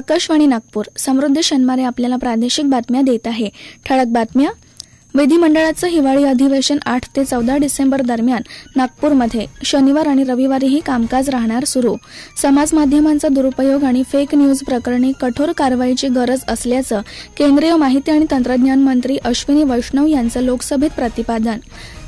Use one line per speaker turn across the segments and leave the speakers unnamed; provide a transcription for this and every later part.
आकाशवाणी नागपूर समृद्ध शनमारे आपल्याला प्रादेशिक बातम्या देत आहे ठळक बातम्या विधिमंडळाचं हिवाळी अधिवेशन आठ ते चौदा डिसेंबर दरम्यान नागपूरमध्ये शनिवार आणि रविवारीही कामकाज राहणार सुरू समाज माध्यमांचा दुरुपयोग आणि फेक न्यूज प्रकरणी कठोर कारवाईची गरज असल्याचं केंद्रीय माहिती आणि तंत्रज्ञान मंत्री अश्विनी वैष्णव यांचं लोकसभेत प्रतिपादन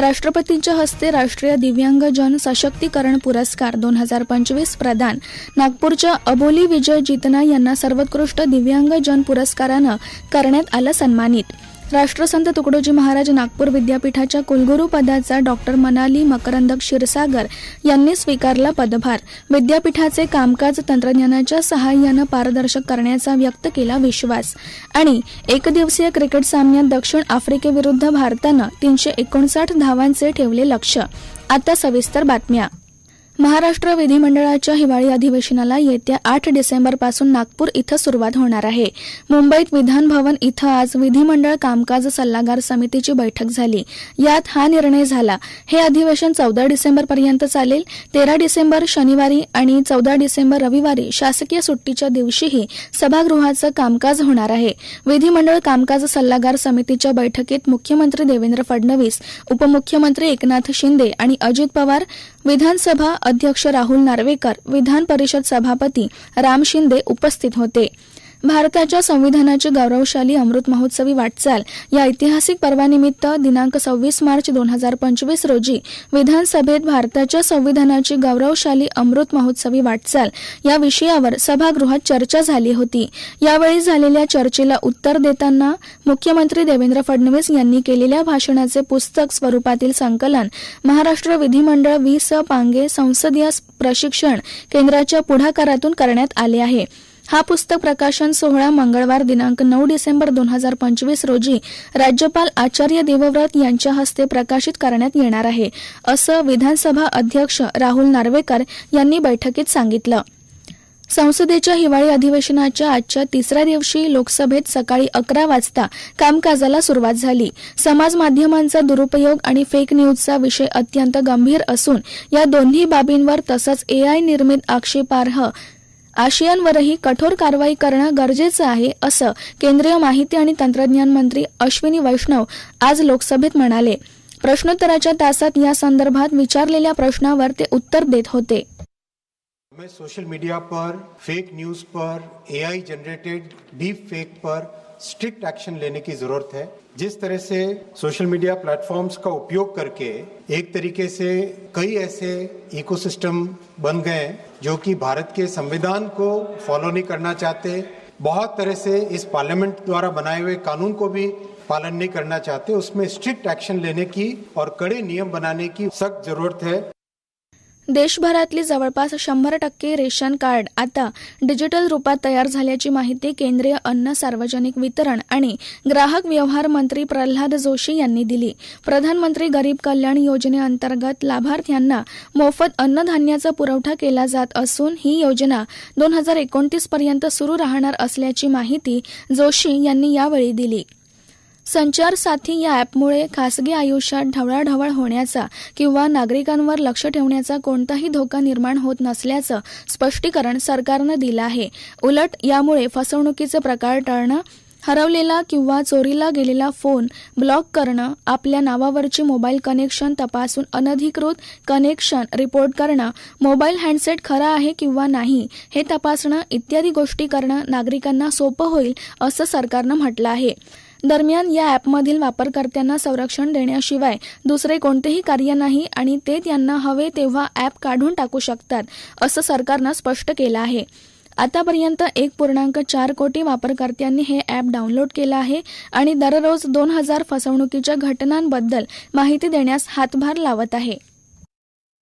राष्ट्रपतींच्या हस्ते राष्ट्रीय दिव्यांग जन सशक्तीकरण पुरस्कार दोन हजार पंचवीस प्रदान नागपूरच्या अबोली विजय जितना यांना सर्वोत्कृष्ट दिव्यांग जन पुरस्कारानं करण्यात आलं सन्मानित राष्ट्रसंत तुकडोजी महाराज नागपूर विद्यापीठाच्या कुलगुरू पदाचा डॉक्टर मनाली मकरंद क्षीरसागर यांनी स्वीकारला पदभार विद्यापीठाचे कामकाज तंत्रज्ञानाच्या सहाय्यानं पारदर्शक करण्याचा व्यक्त केला विश्वास आणि एकदिवसीय क्रिकेट सामन्यात दक्षिण आफ्रिकेविरुद्ध भारतानं तीनशे एकोणसाठ धावांचे ठेवले लक्ष आता सविस्तर बातम्या महाराष्ट्र विधिमंडळाच्या हिवाळी अधिवेशनाला येत्या आठ डिसेंबरपासून नागपूर इथं सुरुवात होणार आहे मुंबईत विधानभवन इथं आज विधिमंडळ कामकाज सल्लागार समितीची बैठक झाली यात हा निर्णय झाला हे अधिवेशन चौदा डिसेंबरपर्यंत चालेल तेरा डिसेंबर शनिवारी आणि चौदा डिसेंबर रविवारी शासकीय सुट्टीच्या दिवशीही सभागृहाचं कामकाज होणार आहे विधिमंडळ कामकाज सल्लागार समितीच्या बैठकीत मुख्यमंत्री देवेंद्र फडणवीस उपमुख्यमंत्री एकनाथ शिंदे आणि अजित पवार विधानसभा अध्यक्ष राहुल नार्वेकर विधान परिषद सभापती राम शिंदे उपस्थित होते भारताच्या संविधानाची गौरवशाली अमृत महोत्सवी वाटचाल या ऐतिहासिक पर्वानिमित्त दिनांक सव्वीस मार्च दोन हजार पंचवीस रोजी विधानसभेत भारताच्या संविधानाची गौरवशाली अमृत महोत्सवी वाटचाल या विषयावर सभागृहात चर्चा झाली होती यावेळी झालेल्या चर्चेला उत्तर देताना मुख्यमंत्री देवेंद्र फडणवीस यांनी केलेल्या भाषणाचे पुस्तक स्वरूपातील संकलन महाराष्ट्र विधिमंडळ वी स पांगे संसदीय प्रशिक्षण केंद्राच्या पुढाकारातून करण्यात आले आहे हा पुस्तक प्रकाशन सोहळा मंगळवार दिनांक नऊ डिसेंबर दोन हजार पंचवीस रोजी राज्यपाल आचार्य देवव्रत यांच्या हस्ते प्रकाशित करण्यात येणार आहे असं विधानसभा अध्यक्ष राहुल नार्वेकर यांनी बैठकीत सांगितलं संसदेच्या हिवाळी अधिवेशनाच्या आजच्या तिसऱ्या दिवशी लोकसभेत सकाळी अकरा वाजता कामकाजाला सुरुवात झाली समाज माध्यमांचा दुरुपयोग आणि फेक न्यूजचा विषय अत्यंत गंभीर असून या दोन्ही बाबींवर तसंच एआय निर्मित आक्षेपार्ह आशियांवरही कठोर कारवाई करणं गरजेचं आहे असं केंद्रीय माहिती आणि तंत्रज्ञान मंत्री अश्विनी वैष्णव आज लोकसभेत म्हणाले प्रश्नोत्तराच्या तासात या संदर्भात विचारलेल्या प्रश्नावर ते उत्तर देत होते सोशल मीडिया स्ट्रिक्ट एक्शन लेने की जरूरत है जिस तरह से सोशल मीडिया प्लेटफॉर्म्स का उपयोग करके एक तरीके से कई ऐसे इकोसिस्टम बन गए जो कि भारत के संविधान को फॉलो नहीं करना चाहते बहुत तरह से इस पार्लियामेंट द्वारा बनाए हुए कानून को भी पालन नहीं करना चाहते उसमें स्ट्रिक्ट एक्शन लेने की और कड़े नियम बनाने की सख्त जरूरत है देशभरातली जवळपास शंभर टक्के रेशन कार्ड आता डिजिटल रूपात तयार झाल्याची माहिती केंद्रीय अन्न सार्वजनिक वितरण आणि ग्राहक व्यवहार मंत्री प्रल्हाद जोशी यांनी दिली प्रधानमंत्री गरीब कल्याण योजनेअंतर्गत लाभार्थ्यांना मोफत अन्नधान्याचा पुरवठा केला जात असून ही योजना दोन हजार एकोणतीसपर्यंत सुरू राहणार असल्याची माहिती जोशी यांनी यावेळी दिली संचार साथी या ॲपमुळे खासगी आयुष्यात ढवळाढवळ होण्याचा किंवा नागरिकांवर लक्ष ठेवण्याचा कोणताही धोका निर्माण होत नसल्याचं स्पष्टीकरण सरकारनं दिलं आहे उलट यामुळे फसवणुकीचे प्रकार टाळणं हरवलेला किंवा चोरीला गेलेला फोन ब्लॉक करणं आपल्या नावावरची मोबाईल कनेक्शन तपासून अनधिकृत कनेक्शन रिपोर्ट करणं मोबाईल हँडसेट खरा आहे किंवा नाही हे तपासणं इत्यादी गोष्टी करणं नागरिकांना सोपं होईल असं सरकारनं म्हटलं आहे दरम्यान या ॲपमधील वापरकर्त्यांना संरक्षण देण्याशिवाय दुसरे कोणतेही कार्य नाही आणि ते त्यांना हवे तेव्हा ॲप काढून टाकू शकतात असं सरकारनं स्पष्ट केलं आहे आतापर्यंत एक पूर्णांक चार कोटी वापरकर्त्यांनी हे ॲप डाउनलोड केलं आहे आणि दररोज दोन हजार फसवणुकीच्या घटनांबद्दल माहिती देण्यास हातभार लावत आहे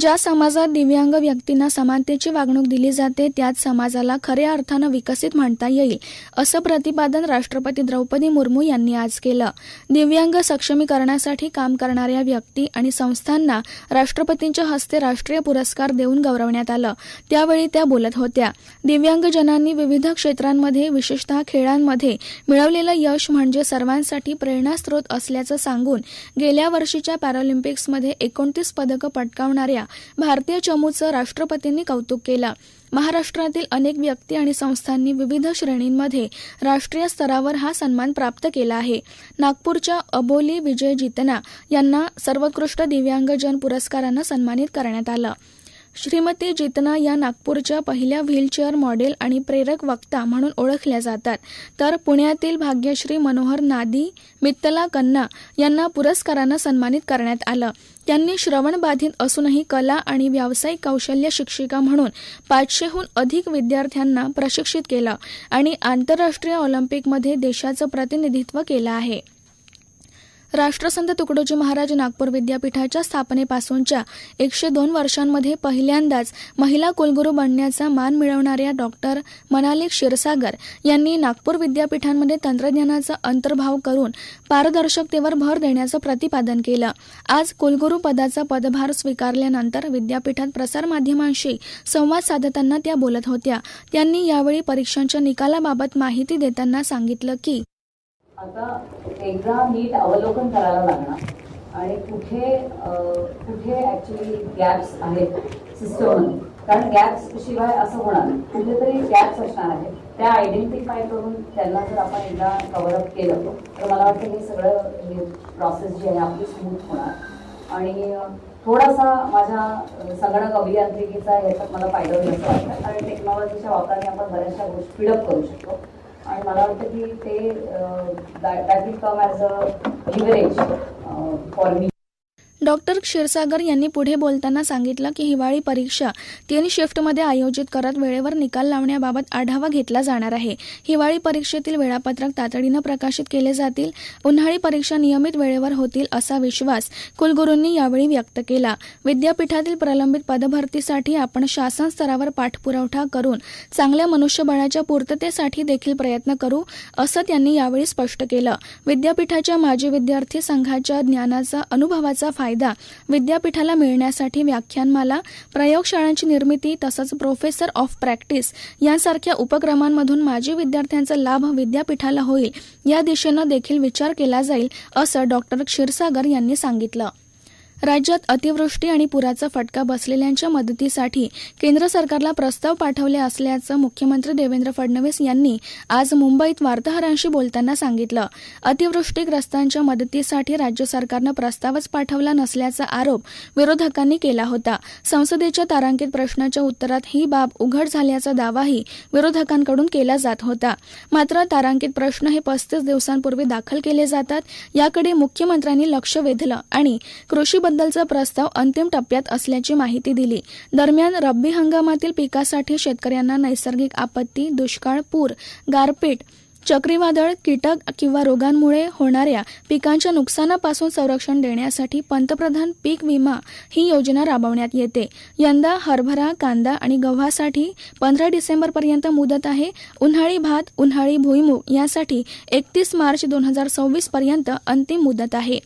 ज्या समाजात दिव्यांग व्यक्तींना समानतेची वागणूक दिली जाते त्याच समाजाला खऱ्या अर्थानं विकसित म्हणता येईल असं प्रतिपादन राष्ट्रपती द्रौपदी मुर्मू यांनी आज केलं दिव्यांग सक्षमीकरणासाठी काम करणाऱ्या व्यक्ती आणि संस्थांना राष्ट्रपतींच्या हस्ते राष्ट्रीय पुरस्कार देऊन गौरवण्यात आलं त्यावेळी त्या बोलत होत्या दिव्यांगजनांनी विविध क्षेत्रांमध्ये विशेषतः खेळांमध्ये मिळवलेलं यश म्हणजे सर्वांसाठी प्रेरणास्रोत असल्याचं सांगून गेल्या वर्षीच्या पॅरालिम्पिक्समध्ये एकोणतीस पदकं पटकावणाऱ्या भारतीय चमूचं राष्ट्रपतींनी कौतुक केलं महाराष्ट्रातील अनेक व्यक्ती आणि संस्थांनी विविध श्रेणींमध्ये राष्ट्रीय स्तरावर हा सन्मान प्राप्त केला आहे नागपूरच्या अबोली विजय जितना यांना सर्वोत्कृष्ट दिव्यांगजन पुरस्कारानं सन्मानित करण्यात आलं श्रीमती जितना या नागपूरच्या पहिल्या व्हीलचेअर मॉडेल आणि प्रेरक वक्ता म्हणून ओळखल्या जातात तर पुण्यातील भाग्यश्री मनोहर नादी मित्तला कन्ना यांना पुरस्कारानं सन्मानित करण्यात आलं त्यांनी श्रवणबाधित असूनही कला आणि व्यावसायिक कौशल्य शिक्षिका म्हणून पाचशेहून अधिक विद्यार्थ्यांना प्रशिक्षित केलं आणि आंतरराष्ट्रीय ऑलिम्पिकमध्ये देशाचं प्रतिनिधित्व केलं आहे राष्ट्रसंत तुकडोजी महाराज नागपूर विद्यापीठाच्या स्थापनेपासूनच्या एकशे दोन वर्षांमध्ये पहिल्यांदाच महिला कुलगुरू बनण्याचा मान मिळवणाऱ्या डॉक्टर मनाली क्षीरसागर यांनी नागपूर विद्यापीठांमध्ये तंत्रज्ञानाचा अंतर्भाव करून पारदर्शकतेवर भर देण्याचं प्रतिपादन केलं आज कुलगुरू पदाचा पदभार स्वीकारल्यानंतर विद्यापीठात प्रसारमाध्यमांशी संवाद साधताना त्या बोलत होत्या त्यांनी यावेळी परीक्षांच्या निकालाबाबत माहिती देताना सांगितलं की आता एकदा नीट अवलोकन करायला लागणार आणि कुठे कुठे ॲक्च्युली गॅप्स आहेत सिस्टममध्ये कारण गॅप्स शिवाय असं होणार कुठेतरी गॅप्स असणार आहेत त्या आयडेंटिफाय करून त्यांना जर आपण एकदा अप केलं तर मला वाटतं हे सगळं हे प्रोसेस जी आहे आपली स्मूथ होणार आणि थोडासा माझ्या संगणक अभियांत्रिकीचा याच्यात मला फायदा असं वाटतं कारण टेक्नॉलॉजीच्या वापराने आपण बऱ्याचशा गोष्टी स्पीडअप करू शकतो आणि मला वाटतं की ते that will come as a leverage for me doctor Kshirsagar यांनी पुढे बोलताना सांगितलं की हिवाळी परीक्षा तीन शिफ्टमध्ये आयोजित करत वेळेवर निकाल लावण्याबाबत आढावा घेतला जाणार आहे हिवाळी परीक्षेतील वेळापत्रक तातडीनं प्रकाशित केले जातील उन्हाळी परीक्षा नियमित वेळेवर होतील असा विश्वास कुलगुरूंनी यावेळी व्यक्त केला विद्यापीठातील प्रलंबित पदभरतीसाठी आपण शासन स्तरावर पाठपुरवठा करून चांगल्या मनुष्यबळाच्या पूर्ततेसाठी देखील प्रयत्न करू असं त्यांनी यावेळी स्पष्ट केलं विद्यापीठाच्या माजी विद्यार्थी संघाच्या ज्ञानाचा अनुभवाचा फायदा फायदा विद्यापीठाला मिळण्यासाठी व्याख्यानमाला प्रयोगशाळांची निर्मिती तसंच प्रोफेसर ऑफ प्रॅक्टिस यांसारख्या उपक्रमांमधून माजी विद्यार्थ्यांचा लाभ विद्यापीठाला होईल या दिशेनं देखील विचार केला जाईल असं डॉक्टर क्षीरसागर यांनी सांगितलं राज्यात अतिवृष्टी आणि पुराचा फटका बसलेल्यांच्या मदतीसाठी केंद्र सरकारला प्रस्ताव पाठवले असल्याचं मुख्यमंत्री देवेंद्र फडणवीस यांनी आज मुंबईत वार्ताहरांशी बोलताना सांगितलं अतिवृष्टीग्रस्तांच्या मदतीसाठी राज्य सरकारनं प्रस्तावच पाठवला नसल्याचा आरोप विरोधकांनी केला होता संसदेच्या तारांकित प्रश्नाच्या उत्तरात ही बाब उघड झाल्याचा दावाही विरोधकांकडून केला जात होता मात्र तारांकित प्रश्न हे पस्तीस दिवसांपूर्वी दाखल केले जातात याकडे मुख्यमंत्र्यांनी लक्ष वेधलं आणि कृषी बदलचा प्रस्ताव अंतिम टप्प्यात असल्याची माहिती दिली दरम्यान रब्बी हंगामातील पिकासाठी शेतकऱ्यांना नैसर्गिक आपत्ती दुष्काळ पूर गारपीट चक्रीवादळ कीटक किंवा रोगांमुळे होणाऱ्या पिकांच्या नुकसानापासून संरक्षण देण्यासाठी पंतप्रधान पीक विमा ही योजना राबवण्यात येते यंदा हरभरा कांदा आणि गव्हासाठी पंधरा डिसेंबरपर्यंत मुदत आहे उन्हाळी भात उन्हाळी भुईमूग यासाठी एकतीस मार्च दोन हजार सव्वीसपर्यंत अंतिम मुदत आहे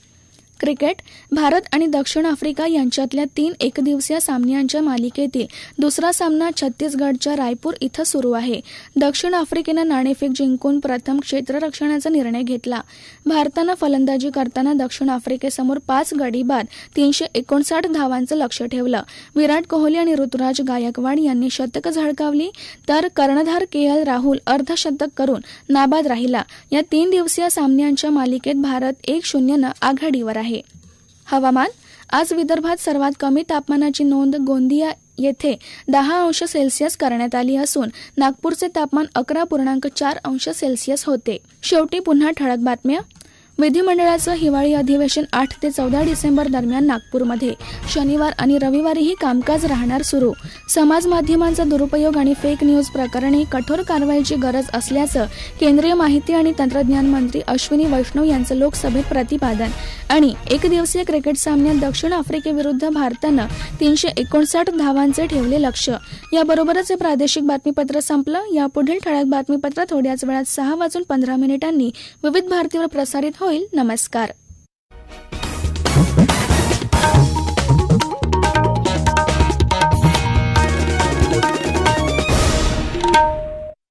क्रिकेट भारत आणि दक्षिण आफ्रिका यांच्यातल्या तीन एकदिवसीय सामन्यांच्या मालिकेतील दुसरा सामना छत्तीसगडच्या रायपूर इथं सुरू आहे दक्षिण आफ्रिकेनं नाणेफेक जिंकून प्रथम क्षेत्ररक्षणाचा निर्णय घेतला भारतानं फलंदाजी करताना दक्षिण आफ्रिकेसमोर पाच गडी बाद तीनशे एकोणसाठ धावांचं लक्ष ठेवलं विराट कोहली आणि ऋतुराज गायकवाड यांनी शतकं झळकावली तर कर्णधार के एल राहुल अर्धशतक करून नाबाद राहिला या तीन दिवसीय सामन्यांच्या मालिकेत भारत एक शून्यनं आघाडीवर आहे आहे हवामान आज विदर्भात सर्वात कमी तापमानाची नोंद गोंदिया येथे दहा अंश सेल्सिअस करण्यात आली असून नागपूरचे तापमान अकरा पूर्णांक चार अंश सेल्सिअस होते शेवटी पुन्हा ठळक बातम्या विधिमंडळाचं हिवाळी अधिवेशन आठ ते चौदा डिसेंबर दरम्यान नागपूरमध्ये शनिवार आणि रविवारीही कामकाज राहणार सुरू समाज माध्यमांचा दुरुपयोग आणि फेक न्यूज प्रकरणी कठोर कारवाईची गरज असल्याचं केंद्रीय माहिती आणि तंत्रज्ञान मंत्री अश्विनी वैष्णव यांचं लोकसभेत प्रतिपादन आणि एकदिवसीय क्रिकेट सामन्यात दक्षिण आफ्रिकेविरुद्ध भारतानं तीनशे एकोणसाठ धावांचे ठेवले लक्ष, याबरोबरच हे प्रादेशिक बातमीपत्र संपलं यापुढील ठळक बातमीपत्र थोड्याच वेळात सहा वाजून पंधरा मिनिटांनी विविध भारतीवर प्रसारित होईल नमस्कार